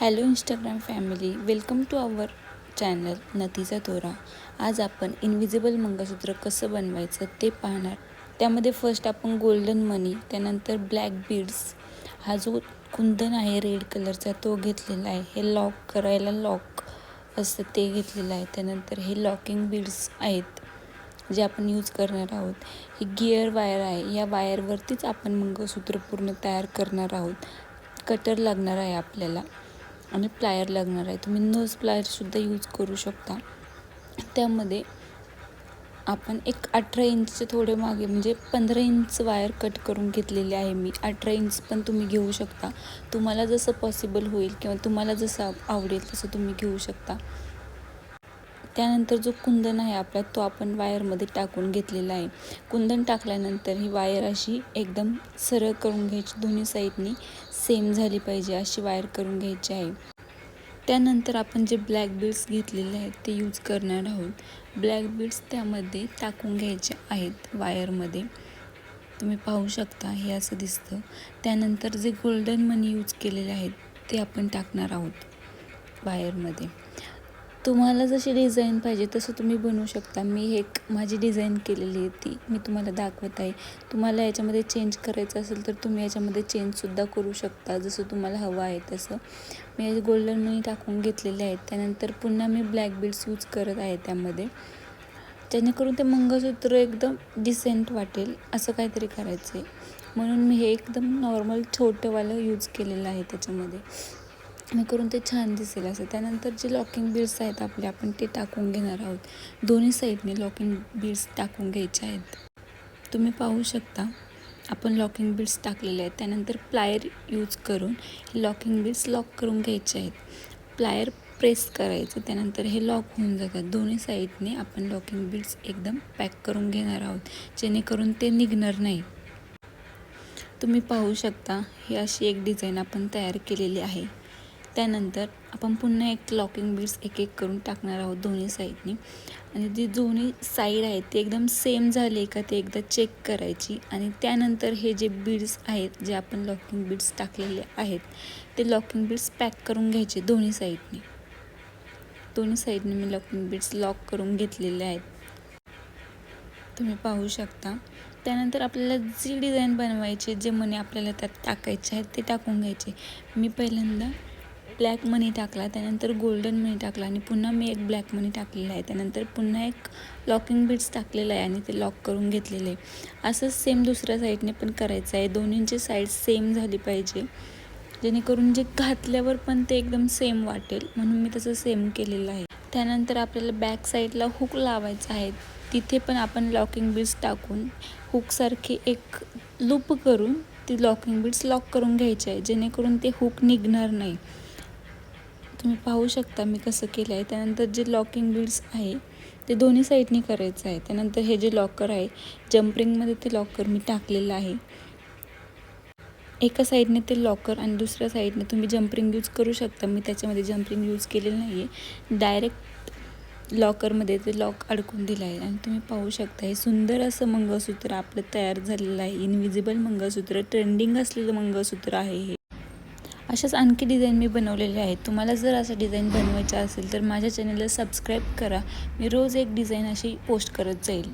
Hello Instagram family welcome to our channel नतीचा तोरा. आज आपण इनव्हिजिबल मंगळसूत्र कसं बनवायचं ते पाहणार. त्यामध्ये फर्स्ट आपण गोल्डन मनी त्यानंतर ब्लॅक बीड्स हा जो कुंदन आहे रेड कलरचा तो घेतलेला आहे. हे लॉक करायला लॉक असतं ते घेतलेलं आहे. त्यानंतर हे लॉकिंग बीड्स आहेत जे आपण यूज करणार आहोत. ही गिअर वायर आहे या वायरवरतीच आपण मंगळसूत्र पूर्ण तयार करणार आहोत. कटर लागणार आहे आपल्याला. आणि प्लायर लागणार आहे. तुम्ही नोज प्लायरसुद्धा यूज करू शकता. त्यामध्ये आपण एक अठरा इंचचे थोडे मागे म्हणजे पंधरा इंच वायर कट करून घेतलेले आहे मी. अठरा इंच पण तुम्ही घेऊ शकता. तुम्हाला जसं पॉसिबल होईल किंवा तुम्हाला जसं आवडेल तसं तुम्ही घेऊ शकता. त्यानंतर जो कुंदन आहे आपला तो आपण वायरमध्ये टाकून घेतलेला आहे. कुंदन टाकल्यानंतर ही वायर अशी एकदम सरळ करून घ्यायची. दोन्ही साईडनी सेम झाली पाहिजे अशी वायर करून घ्यायची आहे. त्यानंतर आपण जे ब्लॅक बीड्स घेतलेले आहेत ते यूज करणार आहोत. ब्लॅक बीड्स त्यामध्ये टाकून घ्यायचे आहेत वायरमध्ये. तुम्ही पाहू शकता हे असं दिसतं. त्यानंतर जे गोल्डन मनी यूज केलेले आहेत ते आपण टाकणार आहोत वायरमध्ये. तुम्हाला जशी डिझाईन पाहिजे तसं तुम्ही बनवू शकता. मी एक माझी डिझाईन केलेली आहे ती. मी तुम्हाला दाखवत आहे. तुम्हाला याच्यामध्ये चेंज करायचं असेल तर तुम्ही याच्यामध्ये चेंजसुद्धा करू शकता जसं तुम्हाला हवं आहे तसं. मी याचे गोल्डन मनी टाकून घेतलेले आहेत. त्यानंतर पुन्हा मी ब्लॅक बीड्स यूज करत आहे त्यामध्ये. जेणेकरून ते मंगळसूत्र एकदम डिसेंट वाटेल असं काहीतरी करायचं आहे म्हणून मी हे एकदम नॉर्मल छोटंवालं यूज केलेलं आहे त्याच्यामध्ये. करून ते छान दिसेल असं. त्यानंतर जे लॉकिंग बीड्स आहेत आपले आपण ते टाकून घेणार आहोत. दोन्ही साईडने लॉकिंग बीड्स टाकून घ्यायचे आहेत. तुम्ही पाहू शकता आपण लॉकिंग बीड्स टाकलेले आहेत. त्यानंतर प्लायर यूज करून हे लॉकिंग बीड्स लॉक करून घ्यायचे आहेत. प्लायर प्रेस करायचं त्यानंतर हे लॉक होऊन जातात. दोन्ही साईडने आपण लॉकिंग बीड्स एकदम पॅक करून घेणार आहोत जेणेकरून ते निघणार नाही. तुम्ही पाहू शकता ही अशी एक डिझाईन आपण तयार केलेली आहे. त्यानंतर आपण पुन्हा एक लॉकिंग बीड्स एक एक करून टाकणार आहोत दोन्ही साईडनी. आणि जी दोन्ही साईड आहेत ते एकदम सेम झाले का ते एकदा चेक करायची. आणि त्यानंतर हे जे बीड्स आहेत जे आपण लॉकिंग बीड्स टाकलेले आहेत ते लॉकिंग बीड्स पॅक करून घ्यायचे दोन्ही साईडनी. दोन्ही साईडने मी लॉकिंग बीड्स लॉक करून घेतलेले आहेत. तुम्ही पाहू शकता. त्यानंतर आपल्याला जी डिझाईन बनवायची जे मनी आपल्याला त्यात टाकायचे आहेत ते टाकून घ्यायचे. मी पहिल्यांदा ब्लॅक मनी टाकला त्यानंतर गोल्डन मनी टाकला आणि पुन्हा मी एक ब्लॅक मनी टाकलेला आहे. त्यानंतर पुन्हा एक लॉकिंग बीड्स टाकलेलं आहे आणि ते लॉक करून घेतलेलं आहे. असंच सेम दुसऱ्या साईडने पण करायचं आहे. दोन्हींची साईड सेम झाली पाहिजे. जेणेकरून जे घातल्यावर पण ते एकदम सेम वाटेल. म्हणून मी तसं सेम केलेलं आहे. त्यानंतर आपल्याला बॅक साईडला हुक लावायचा आहे. तिथे पण आपण लॉकिंग बीड्स टाकून हुकसारखी एक लूप करून ती लॉकिंग बिट्स लॉक करून घ्यायचे आहे. जेणेकरून ते हुक निघणार नाही. तुम्ही पाहू शकता मी कसं केलं आहे. त्यानंतर जे लॉकिंग बीड्स आहे ते दोन्ही साईडनी करायचं आहे. त्यानंतर हे जे लॉकर आहे जम्परिंगमध्ये ते लॉकर मी टाकलेलं आहे. एका साईडने ते लॉकर आणि दुसऱ्या साईडने तुम्ही जम्परिंग यूज करू शकता. मी त्याच्यामध्ये जम्परिंग यूज केलेलं नाही आहे डायरेक्ट लॉकरमध्ये ते लॉक अडकून दिलं आहे. आणि तुम्ही पाहू शकता हे सुंदर असं मंगळसूत्र आपलं तयार झालेलं आहे. इनविजिबल मंगळसूत्र ट्रेंडिंग असलेलं मंगळसूत्र आहे हे. अशाच आणखी डिझाईन मी बनवलेले आहेत. तुम्हाला जर असं डिझाईन बनवायचं असेल तर माझ्या चॅनलला सबस्क्राईब करा. मी रोज एक डिझाईन अशी पोस्ट करत जाईल.